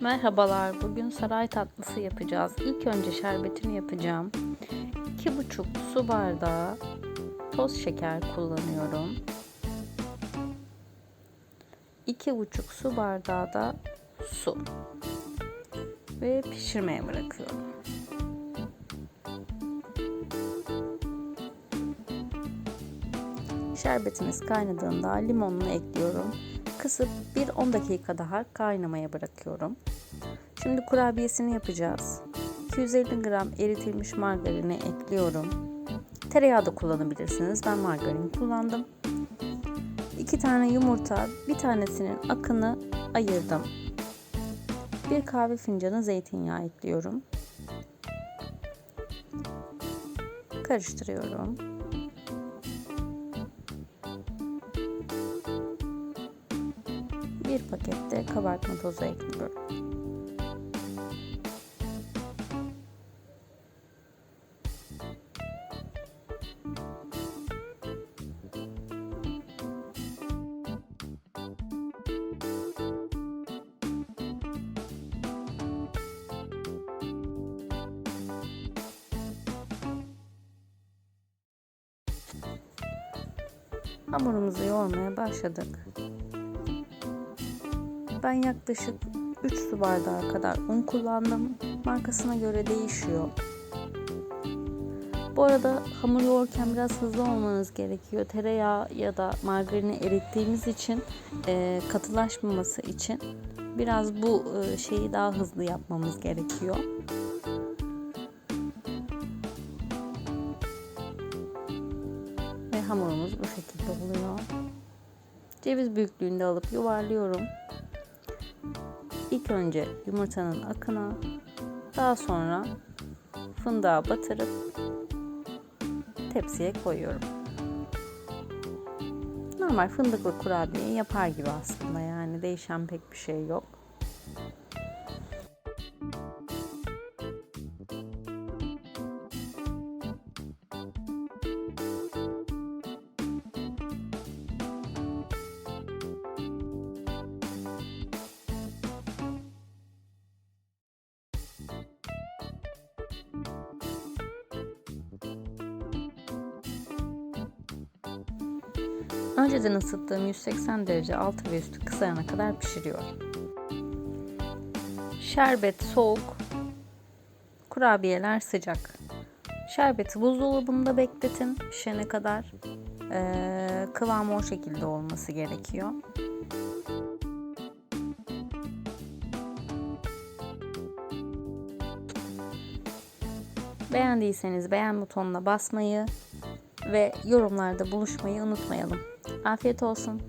Merhabalar, bugün saray tatlısı yapacağız. İlk önce şerbetini yapacağım. 2,5 su bardağı toz şeker kullanıyorum. 2,5 su bardağı da su. Ve pişirmeye bırakıyorum. Şerbetimiz kaynadığında limonunu ekliyorum. Kısıp bir 10 dakika daha kaynamaya bırakıyorum. Şimdi kurabiyesini yapacağız. 250 gram eritilmiş margarini ekliyorum. Tereyağı da kullanabilirsiniz. Ben margarin kullandım. 2 tane yumurta, bir tanesinin akını ayırdım. Bir kahve fincanı zeytinyağı ekliyorum. Karıştırıyorum. Bir pakette kabartma tozu ekliyorum. Hamurumuzu yoğurmaya başladık. Ben yaklaşık 3 su bardağı kadar un kullandım. Markasına göre değişiyor. Bu arada hamur yoğururken biraz hızlı olmanız gerekiyor. Tereyağı ya da margarini erittiğimiz için e, katılaşmaması için biraz bu e, şeyi daha hızlı yapmamız gerekiyor. Ve hamurumuz bu şekilde oluyor. Ceviz büyüklüğünde alıp yuvarlıyorum. İlk önce yumurtanın akına, daha sonra fındığa batırıp tepsiye koyuyorum. Normal fındıklı kurabiye yapar gibi aslında yani değişen pek bir şey yok. Önceden ısıttığım 180 derece altı ve üstü kızarana kadar pişiriyorum. Şerbet soğuk, kurabiyeler sıcak. Şerbeti buzdolabında bekletin pişene kadar. Ee, kıvamı o şekilde olması gerekiyor. Beğendiyseniz beğen butonuna basmayı ve yorumlarda buluşmayı unutmayalım. Afiyet olsun.